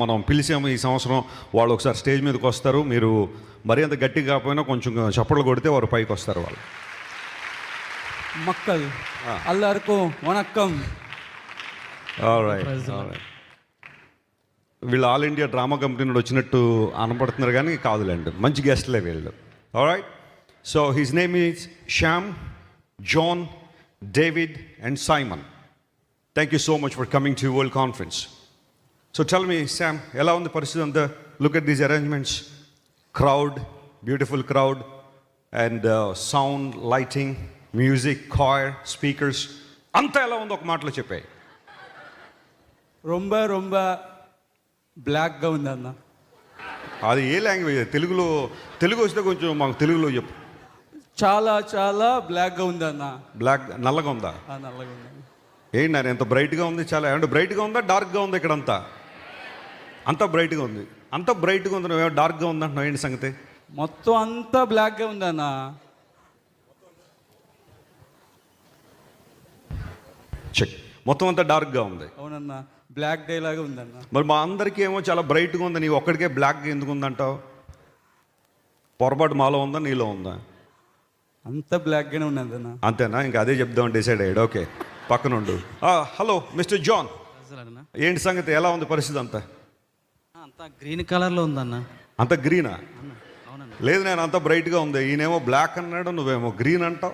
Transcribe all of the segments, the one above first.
మనం పిలిచాము ఈ సంవత్సరం వాళ్ళు ఒకసారి స్టేజ్ మీదకి వస్తారు. మీరు మరి అంత గట్టిగా కాకపోయినా కొంచెం చప్పట్లు కొడితే వారు పైకి వస్తారు వాళ్ళు. మక్కల్ అల్లరకు వణక్కం. వీళ్ళు ఆల్ ఇండియా డ్రామా కంపెనీ నుండి వచ్చినట్టు అనపడుతున్నారు కానీ కాదులేండి. మంచి గెస్ట్లే వీళ్ళు. Right so his name is Shyam John David and Simon thank you so much for coming to world conference so tell me Sam ఎలా ఉంది పరిస్థితి అంతా? Look at these arrangements crowd beautiful crowd and sound lighting music choir speakers అంతా ఎలా ఉందో ఒక మాటలో చెప్పాయి రొంబ రొంబ బ్లాక్గా ఉంది అన్న. అది ఏ లాంగ్వేజ్? తెలుగులో తెలుగు వస్తే కొంచెం మాకు తెలుగులో చెప్పు. చాలా చాలా బ్లాక్గా ఉంది అన్న. బ్లాక్ నల్లగా ఉందా? నల్లగా ఉంది. ఏంటి ఎంత బ్రైట్గా ఉంది చాలా అంటే బ్రైట్గా ఉందా డార్క్గా ఉందా ఇక్కడంతా? అంతా బ్రైట్గా ఉంది. అంతా బ్రైట్గా ఉంది నువ్వేమో డార్క్గా ఉంది అంటున్నావు. ఏంటి సంగతి? మొత్తం అంతా బ్లాక్గా ఉంది అన్న చెక్. మొత్తం అంతా డార్క్గా ఉంది. అవునన్న. బ్లాక్ డే లాగా ఉందన్న. మరి మా అందరికీ ఏమో చాలా బ్రైట్గా ఉంది. నీ ఒక్కడికే బ్లాక్గా ఎందుకు ఉందంటావు పొరపాటు మాలో ఉందా నీలో ఉందా? అంత బ్లాక్గానే ఉన్నది అన్న అంతేనా? ఇంకా అదే చెప్దాం డిసైడ్ అయ్యాడు. ఓకే. పక్కనుండు. Hello mister John. ఏంటి సంగతి? ఎలా ఉంది పరిస్థితి అంతా? అంతా గ్రీన్ కలర్లో ఉందన్న. అంత గ్రీనా? లేదు నేను అంత బ్రైట్గా ఉంది. ఈయనేమో బ్లాక్ అన్నాడు నువ్వేమో గ్రీన్ అంటావు.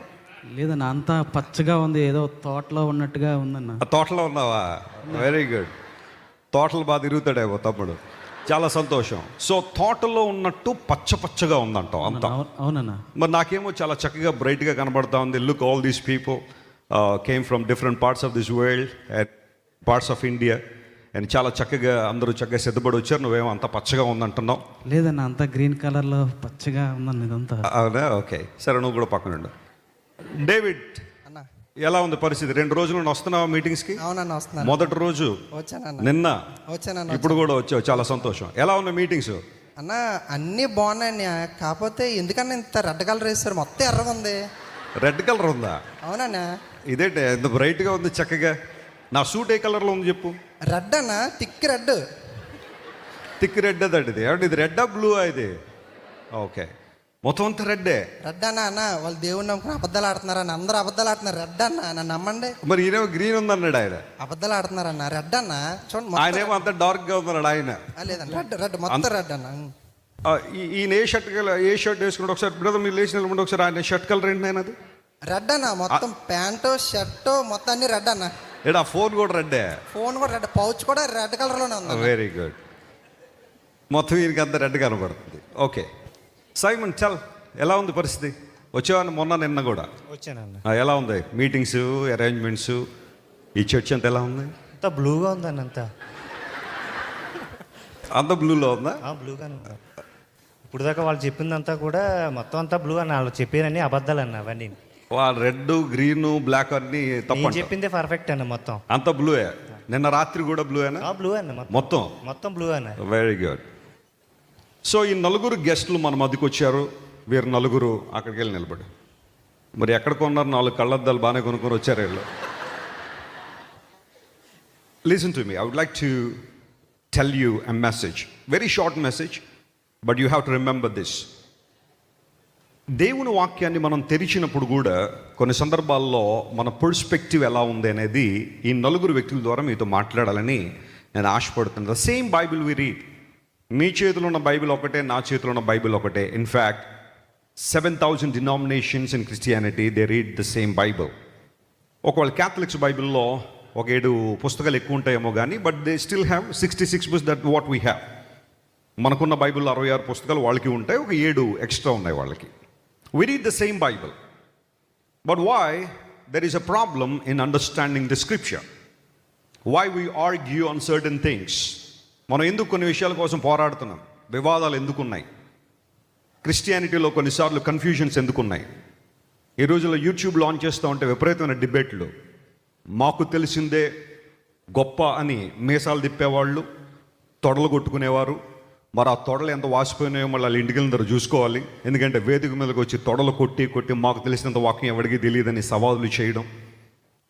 లేదన్న అంతా పచ్చగా ఉంది. ఏదో తోటలో ఉన్నట్టుగా ఉందన్న. ఆ తోటలో ఉన్నావా? వెరీ గుడ్ తోటలు బాగా తిరుగుతాడేమో తమ్ముడు. చాలా సంతోషం. సో తోటలో ఉన్నట్టు పచ్చ పచ్చగా ఉందంటావు అంతా. అవును- అవునన్న. మరి నాకేమో చాలా చక్కగా బ్రైట్గా కనబడతా ఉంది. Look all these people came from different parts of this world parts of India and చాలా చక్కగా అందరూ చక్కగా సిద్ధపడి వచ్చారు. నువ్వేమో అంత పచ్చగా ఉందంటున్నావు. లేదన్న అంతా గ్రీన్ కలర్లో పచ్చగా ఉందన్న ఇదంతా. అవునా? ఓకే. సరే నువ్వు కూడా పక్కన ఉండు. డేవిడ్ అన్న. ఎలా ఉంది పరిస్థితి? రెండు రోజులు నుండి వస్తున్నావా మీటింగ్స్కి? అవునన్న వస్తున్నాను. మొదటి రోజు. వచ్చానన్న. నిన్న? వచ్చానన్న ఇప్పుడు కూడా వచ్చావు. చాలా సంతోషం. ఎలా ఉన్నాయి మీటింగ్స్? అన్న అన్నీ బాగున్నాయండి కాకపోతే ఎందుకన్నా ఇంత రెడ్ కలర్ వేస్తారు మొత్తం ఎర్రగా ఉంది. రెడ్ కలర్ ఉందా? అవునన్న. ఇదేంటి? ఎంత బ్రైట్గా ఉంది చక్కగా? నా సూట్ ఏ కలర్లో ఉంది చెప్పు? రెడ్ అన్న? టిక్ రెడ్ థిక్ రెడ్ అదండి ఇది. ఏమంటే ఇది రెడ్డా బ్లూ ఇది? ఓకే మొత్తం అంతా రెడ్డే రెడ్ అన్న అన్న వాళ్ళు దేవుడిని నమ్ముకుని అబద్ధాలు ఆడుతున్నారు అన్న అందరూ అబద్ధాలు ఆడుతున్నారు. రెడ్ అన్న నన్ను నమ్మండి. మరి ఈయనేమో గ్రీన్ ఉందన్నాడు ఆయన. అబద్ధాలు ఆడుతున్నారన్న. రెడ్ అన్న? చూడండి మొత్తం ఆయనేమో అంత డార్క్గా ఉందన్నాడు ఆయన. లేదన్న రెడ్ రెడ్ మొత్తం రెడ్ అన్న. ఈయన ఏ షర్ట్ ఏ షర్ట్ వేసుకుంటే ఒకసారి బ్రదర్ మీరు లేచిన ఒకసారి ఆయన షర్ట్ కలర్ ఏంటి ఆయన అది? రెడ్ అన్న మొత్తం ప్యాంటు షర్టు మొత్తం అన్ని రెడ్ అన్న. ఏడా ఫోన్ కూడా రెడ్డే ఫోన్ కూడా రెడ్ పౌచ్ కూడా రెడ్ కలర్లోనే ఉంది. వెరీ గుడ్ మొత్తం ఈయనకి అంత రెడ్ కనబడుతుంది ఓకే సైమన్ చల్ ఎలా ఉంది పరిస్థితి? వచ్చేవాడిని మొన్న నిన్న కూడా. వచ్చానన్న ఆ, ఎలా ఉంది? మీటింగ్స్ అరేంజ్మెంట్స్ ఈ చర్చ్ అంతా ఎలా ఉంది? అంతా బ్లూగా ఉందన్న అంతా. అంత బ్లూలో ఉందా? ఉంది. ఇప్పుడు దాకా వాళ్ళు చెప్పిందంతా కూడా మొత్తం అంతా బ్లూ అన్న వాళ్ళు చెప్పారని అబద్ధాలు అన్న అవన్నీ. రెడ్ గ్రీన్ బ్లాక్ అన్ని నేను తప్ప చెప్పిందే పర్ఫెక్ట్ అన్న మొత్తం. అంత బ్లూయే నిన్న రాత్రి కూడా ఆ బ్లూ అన్న మొత్తం. మొత్తం? బ్లూ అన్న. వెరీ గుడ్ సో ఈ నలుగురు గెస్టులు మన మధ్యకి వచ్చారు వీరు నలుగురు అక్కడికి వెళ్ళి నిలబడి మరి ఎక్కడ కొన్నారు? నాలుగు కళ్ళద్దాలు బాగానే కొనుక్కొని వచ్చారు వీళ్ళు. Listen to me I would like to tell you a message very short message but you have to remember this దేవుని వాక్యాన్ని మనం తెరిచినప్పుడు కూడా కొన్ని సందర్భాల్లో మన పర్స్పెక్టివ్ ఎలా ఉంది అనేది ఈ నలుగురు వ్యక్తుల ద్వారా మీతో మాట్లాడాలని నేను ఆశపడుతున్నాను. The same Bible we read మీ చేతిలో ఉన్న బైబిల్ ఒకటే నా చేతిలో ఉన్న బైబిల్ ఒకటే. In fact seven thousand denominations in Christianity they read the same Bible ఒకవేళ క్యాథలిక్స్ బైబిల్లో ఒక ఏడు పుస్తకాలు ఎక్కువ ఉంటాయేమో కానీ but they still have sixty six books that what we have మనకున్న బైబిల్ అరవై ఆరు పుస్తకాలు వాళ్ళకి ఉంటాయి ఒక ఏడు ఎక్స్ట్రా ఉన్నాయి వాళ్ళకి. We read the same Bible but why there is a problem in understanding the scripture why we argue on certain things మనం ఎందుకు కొన్ని విషయాల కోసం పోరాడుతున్నాం? వివాదాలు ఎందుకున్నాయి? క్రిస్టియానిటీలో కొన్నిసార్లు కన్ఫ్యూజన్స్ ఎందుకున్నాయి? ఈ రోజుల్లో యూట్యూబ్ లాంచ్ చేస్తూ ఉంటే విపరీతమైన డిబేట్లు. మాకు తెలిసిందే గొప్ప అని మీసాలు తిప్పేవాళ్ళు తొడలు కొట్టుకునేవారు మరి ఆ తొడలు ఎంత వాసిపోయినాయో మళ్ళీ వాళ్ళ ఇంటికి వెళ్ళిన చూసుకోవాలి. ఎందుకంటే వేదిక మీదకి వచ్చి తొడలు కొట్టి కొట్టి మాకు తెలిసినంత వాక్యం ఎవరికి తెలియదని సవాలు చేయడం.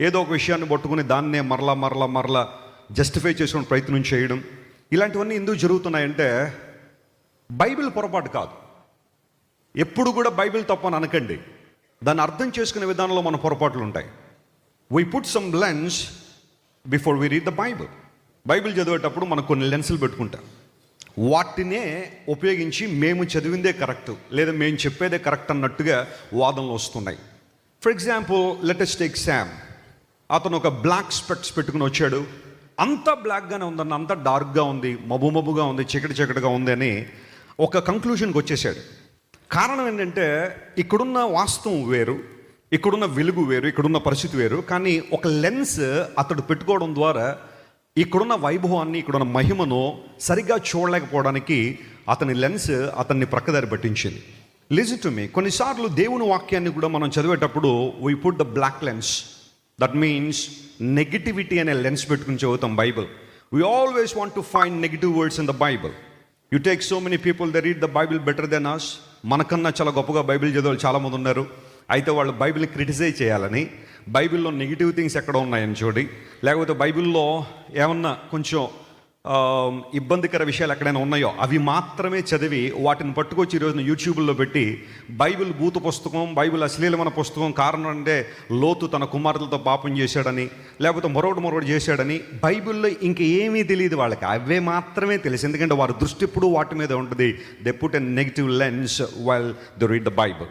ఏదో ఒక విషయాన్ని పట్టుకుని దాన్నే మరలా మరలా మరలా జస్టిఫై చేసుకునే ప్రయత్నం చేయడం. ఇలాంటివన్నీ ఎందుకు జరుగుతున్నాయంటే బైబిల్ పొరపాటు కాదు. ఎప్పుడు కూడా బైబిల్ తప్పని అనకండి. దాన్ని అర్థం చేసుకునే విధానంలో మన పొరపాట్లు ఉంటాయి. We put some lens before we read the Bible Bible చదివేటప్పుడు మనం కొన్ని లెన్సులు పెట్టుకుంటాం వాటినే ఉపయోగించి మేము చదివిందే కరెక్ట్ లేదా మేము చెప్పేదే కరెక్ట్ అన్నట్టుగా వాదనలు వస్తున్నాయి. For example latest take Sam అతను ఒక బ్లాక్ స్పెక్ట్స్ పెట్టుకుని వచ్చాడు. అంత బ్లాక్గానే ఉందన్న అంత డార్క్గా ఉంది మబ్బు మబ్బుగా ఉంది చీకటి చీకటిగా ఉంది అని ఒక కంక్లూషన్కి వచ్చేసాడు. కారణం ఏంటంటే ఇక్కడున్న వాస్తవం వేరు ఇక్కడున్న వెలుగు వేరు ఇక్కడున్న పరిస్థితి వేరు కానీ ఒక లెన్స్ అతడు పెట్టుకోవడం ద్వారా ఇక్కడున్న వైభవాన్ని ఇక్కడున్న మహిమను సరిగ్గా చూడలేకపోవడానికి అతని లెన్స్ అతన్ని ప్రక్కదారి పట్టించింది. లిజన్ టు మీ కొన్నిసార్లు దేవుని వాక్యాన్ని కూడా మనం చదివేటప్పుడు we put the black lens that means negativity అనే లెన్స్ పెట్టుకుని చదువుతాం Bible we always want to find negative words in the Bible you take so many people the read the Bible better then us మనకన్నా చాలా గొప్పగా Bible చదివే చాలామంది ఉన్నారు. అయితే వాళ్ళు బైబిల్ని క్రిటిసైజ్ చేయాలని బైబిల్లో నెగిటివ్ థింగ్స్ ఎక్కడ ఉన్నాయని చూడి లేకపోతే బైబిల్లో ఏమన్నా కొంచెం ఇబ్బందికర విషయాలు ఎక్కడైనా ఉన్నాయో అవి మాత్రమే చదివి వాటిని పట్టుకొచ్చి ఈరోజు యూట్యూబ్లో పెట్టి బైబిల్ భూత పుస్తకం బైబిల్ అశ్లీలమైన పుస్తకం కారణం అంటే లోతు తన కుమారులతో పాపం చేశాడని లేకపోతే మరొకటి మరొకటి చేశాడని బైబిల్లో ఇంక ఏమీ తెలియదు వాళ్ళకి. అవే మాత్రమే తెలుసు. ఎందుకంటే వారి దృష్టి ఎప్పుడు వాటి మీద ఉంటుంది. They put a negative lens while the read the Bible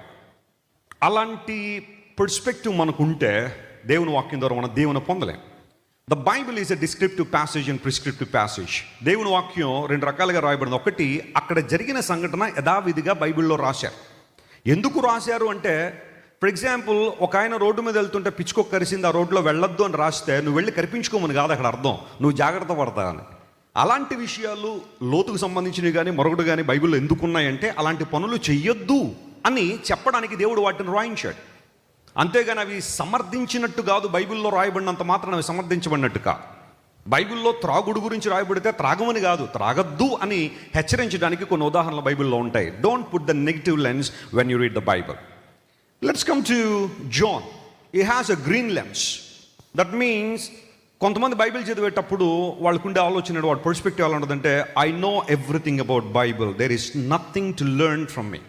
అలాంటి పర్స్పెక్టివ్ మనకు ఉంటే దేవుని వాక్యం ద్వారా మనం దేవుని పొందలేం. The Bible is a descriptive passage and prescriptive passage దేవుని వాక్యం రెండు రకాలుగా రాయబడింది. ఒకటి అక్కడ జరిగిన సంఘటన యథావిధిగా బైబిల్లో రాశారు. ఎందుకు రాశారు అంటే ఫర్ ఎగ్జాంపుల్ ఒక ఆయన రోడ్డు మీద వెళ్తుంటే పిచ్చుకొక కరిసింది ఆ రోడ్లో వెళ్ళొద్దు అని రాస్తే నువ్వు వెళ్ళి కరిపించుకోమని కాదు అక్కడ అర్థం. నువ్వు జాగ్రత్త పడతావని అలాంటి విషయాలు లోతుకు సంబంధించినవి కానీ మరొకటి కానీ బైబిల్లో ఎందుకున్నాయంటే అలాంటి పనులు చెయ్యొద్దు అని చెప్పడానికి దేవుడు వాటిని రాయించాడు. అంతేగాని అవి సమర్థించినట్టు కాదు బైబిల్లో రాయబడినంత మాత్రం అవి సమర్థించబడినట్టు కాదు. బైబిల్లో త్రాగుడు గురించి రాయబడితే త్రాగమని కాదు త్రాగద్దు అని హెచ్చరించడానికి కొన్ని ఉదాహరణలు బైబిల్లో ఉంటాయి. Don't put the negative lens when you read the Bible let's come to John he has a green lens that means కొంతమంది బైబిల్ చదివేటప్పుడు వాళ్ళకుండే ఆలోచన వాడు పర్స్పెక్టివ్ ఎలా ఉంటుందంటే I know everything about Bible there is nothing to learn from me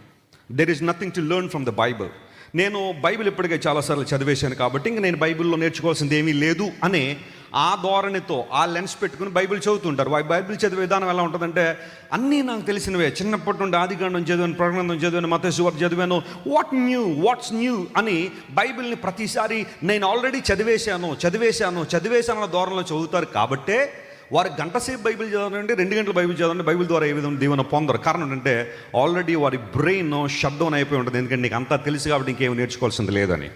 there is nothing to learn from the Bible నేను Bible ఇప్పటికే చాలాసార్లు చదివేశాను కాబట్టి ఇంక నేను బైబిల్లో నేర్చుకోవాల్సింది ఏమీ లేదు అనే ఆ ధోరణితో ఆ లెన్స్ పెట్టుకుని బైబిల్ చదువుతుంటారు. బైబిల్ చదివే విధానం ఎలా ఉంటుందంటే అన్నీ నాకు తెలిసినవే. చిన్నప్పటి నుండి ఆదికాండం చదివాను ప్రకటన చదివాను మత చదివాను. వాట్ న్యూ వాట్స్ న్యూ అని బైబిల్ని ప్రతిసారి నేను ఆల్రెడీ చదివేశాను చదివేశాను చదివేశాను అన్న ధోరణిలో చదువుతారు కాబట్టే వారు గంటసేపు బైబిల్ చదవండి రెండు గంటలు బైబిల్ చదవండి బైబిల్ ద్వారా ఏ విధంగా దీవెన పొందరు. కారణం ఏంటంటే ఆల్రెడీ వారి బ్రెయిన్ శబ్దం అయిపోయి ఉంటుంది. ఎందుకంటే నీకు అంతా తెలుసు కాబట్టి ఇంకేమి నేర్చుకోవాల్సింది లేదని.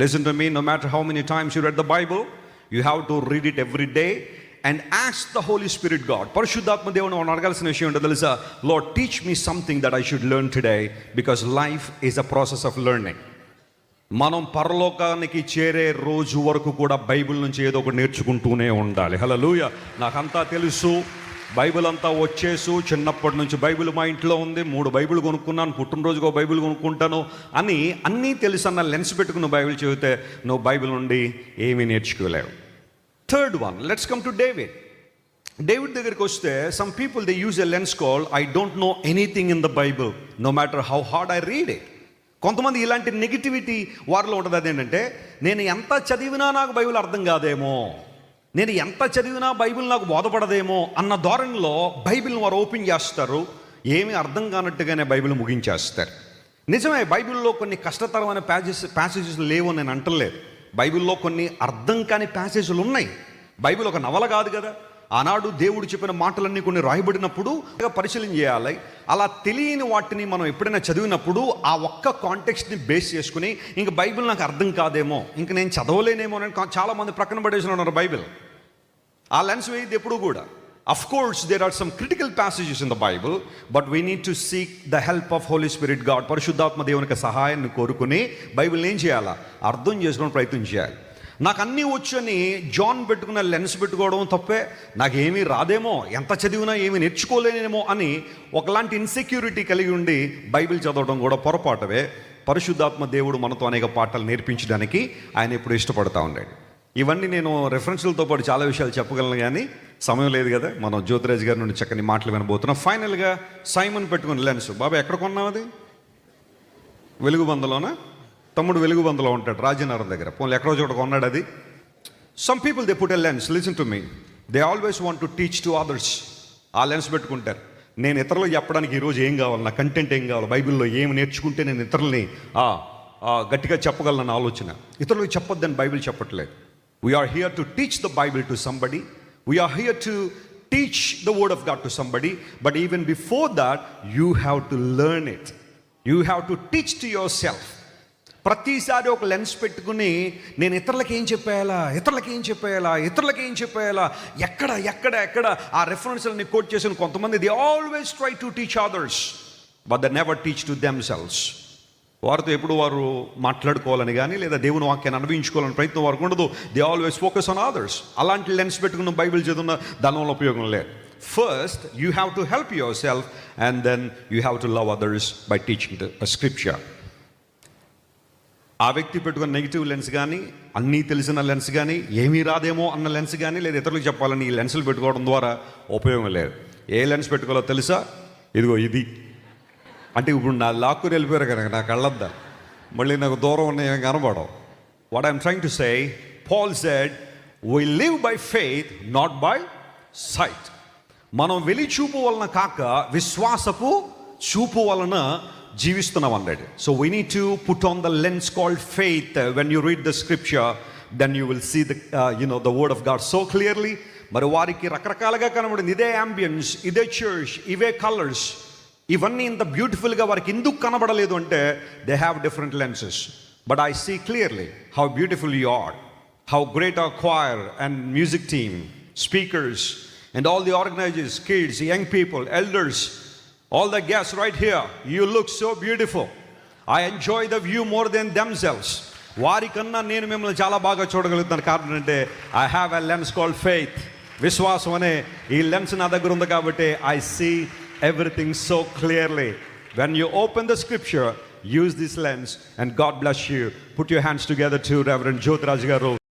Listen to me no matter how many times you read the Bible you have to read it every day and axe the Holi spirit God పరిశుద్ధాత్మ దేవుని మనం అడగాల్సిన విషయం ఏంటో తెలుసా? Lord teach me something that I should learn today because life is a process of learning మనం పరలోకానికి చేరే రోజు వరకు కూడా బైబిల్ నుంచి ఏదో ఒకటి నేర్చుకుంటూనే ఉండాలి. హలలుయ నాకంతా తెలుసు. బైబిల్ అంతా వచ్చేసు. చిన్నప్పటి నుంచి బైబిల్ మా ఇంట్లో ఉంది. మూడు బైబిల్ కొనుక్కున్నాను. పుట్టినరోజుకో బైబిల్ కొనుక్కుంటాను అని అన్నీ తెలుసు అన్న లెన్స్ పెట్టుకుని బైబిల్ చదివితే నువ్వు బైబిల్ నుండి ఏమీ నేర్చుకోలేవు. Third one. Let's come to David. David దగ్గరికి వస్తే some people they use a lens call I don't know anything in the Bible no matter how hard I read it. కొంతమంది ఇలాంటి negativity వారిలో ఉంటుంది అదేంటంటే నేను ఎంత చదివినా నాకు బైబిల్ అర్థం కాదేమో నేను ఎంత చదివినా బైబిల్ నాకు బోధపడదేమో అన్న ధోరణిలో బైబిల్ని వారు ఓపెన్ చేస్తారు. ఏమీ అర్థం కానట్టుగానే బైబిల్ ముగించేస్తారు. నిజమే బైబిల్లో కొన్ని కష్టతరమైన ప్యాజెస్ ప్యాసేజెస్ లేవు నేను అంటలేదు. బైబిల్లో కొన్ని అర్థం కాని ప్యాసేజీలు ఉన్నాయి. బైబిల్ ఒక నవల కాదు కదా. ఆనాడు దేవుడు చెప్పిన మాటలన్నీ కొన్ని రాయబడినప్పుడు పరిశీలన చేయాలి. అలా తెలియని వాటిని మనం ఎప్పుడైనా చదివినప్పుడు ఆ ఒక్క కాంటెక్స్ట్ని బేస్ చేసుకుని ఇంక బైబిల్ నాకు అర్థం కాదేమో ఇంక నేను చదవలేనేమో అని చాలామంది ప్రక్కన పడేసిన ఉన్నారు బైబిల్. ఆ లెన్స్ వేయద్దు ఎప్పుడు కూడా. Of course there are some critical passages in the Bible but we need to seek the help of Holy Spirit God పరిశుద్ధాత్మ దేవునికి సహాయాన్ని కోరుకుని బైబిల్ ఏం చేయాలా? అర్థం చేసుకోవడానికి ప్రయత్నం చేయాలి. నాకు అన్నీ వచ్చని జాన్ పెట్టుకున్న లెన్స్ పెట్టుకోవడం తప్పే. నాకేమీ రాదేమో ఎంత చదివినా ఏమీ నేర్చుకోలేనేమో అని ఒకలాంటి ఇన్సెక్యూరిటీ కలిగి ఉండి బైబిల్ చదవడం కూడా పొరపాటవే. పరిశుద్ధాత్మ దేవుడు మనతో అనేక పాఠాలు నేర్పించడానికి ఆయన ఇప్పుడు ఇష్టపడతా ఉన్నాడు ఇవన్నీ నేను రెఫరెన్స్లతో పాటు చాలా విషయాలు చెప్పగలను కానీ సమయం లేదు కదా. మనం జ్యోతిరాజ్ గారి నుండి చక్కని మాటలు వినబోతున్నాం. ఫైనల్గా సైమన్ పెట్టుకుని లెన్స్. బాబా ఎక్కడ కొన్నావు అది? వెలుగు బందలోనా తమ్ముడు వెలుగు బందలో ఉంటాడు రాజనగరం దగ్గర. పోనీ ఎక్కడో చోట కొన్నాడు అది. Some people they put a lens listen to me they always want to teach to others ఆ లెన్స్ పెట్టుకుంటారు. నేను ఇతరులకు చెప్పడానికి ఈరోజు ఏం కావాలి? నా కంటెంట్ ఏం కావాలి? బైబిల్లో ఏమి నేర్చుకుంటే నేను ఇతరులని గట్టిగా చెప్పగలను ఆలోచన. ఇతరులకు చెప్పొద్దని బైబిల్ చెప్పట్లేదు. We are here to teach the Bible to somebody we are here to teach the word of God to somebody but even before that you have to learn it you have to teach to yourself ప్రతిసారి ఒక lens పెట్టుకుని నేను ఇతరులకి ఏం చెప్పేయాలా ఇతరులకి ఏం చెప్పేయాలా ఇతరులకి ఏం చెప్పేయాలా ఎక్కడ ఎక్కడ ఎక్కడ ఆ రెఫరెన్స్లని కోట్ చేసిన కొంతమంది the always try to teach others but the never teach to themselves వారితో ఎప్పుడు వారు మాట్లాడుకోవాలని కానీ లేదా దేవుని వాక్యాన్ని అనుభవించుకోవాలని ప్రయత్నం వారికి ఉండదు. They always focus on others అలాంటి లెన్స్ పెట్టుకున్న బైబిల్ చదువున్న దానివల్ల ఉపయోగం లేదు. First you have to help yourself and then you have to love others by teaching the scripture ఆ వ్యక్తి పెట్టుకున్న నెగిటివ్ లెన్స్ కానీ అన్నీ తెలిసిన లెన్స్ కానీ ఏమీ రాదేమో అన్న లెన్స్ కానీ లేదా ఇతరులకు చెప్పాలని ఈ లెన్సులు పెట్టుకోవడం ద్వారా ఉపయోగం లేదు. ఏ లెన్స్ పెట్టుకోవాలో తెలుసా? ఇదిగో ఇది. అంటే ఇప్పుడు నా లాక్కుని వెళ్ళిపోయారు కనుక నా కళ్ళద్దా. మళ్ళీ నాకు దూరం ఉన్నాయని కనబడవు what I'm trying to say Paul said why live by faith not by sight మనం వెలి చూపు వలన కాక విశ్వాసపు చూపు వలన జీవిస్తున్నాం అన్నాడు so we need to put on the lens called faith when you read the scripture then you will see the you know the word of God so clearly మరి వారికి రకరకాలుగా కనబడింది. ఇదే అంబియన్స్ ఇదే చర్చ్ ఇవే కలర్స్ ఇవన్నీ ఇంత బ్యూటిఫుల్గా వారికి ఎందుకు కనబడలేదు అంటే they have different lenses but I see clearly how beautiful you are how great our choir and music team speakers and all the organizers kids young people elders all the guests right here you look so beautiful I enjoy the view more then themselves వారికన్నా నేను మిమ్మల్ని చాలా బాగా చూడగలుగుతాను. కారణం అంటే I have a lens called faith విశ్వాసం అనే ఈ లెన్స్ నా దగ్గర ఉంది కాబట్టి I see everything so clearly when you open the scripture use this lens and God bless you put your hands together to Reverend Jyothiraju గారు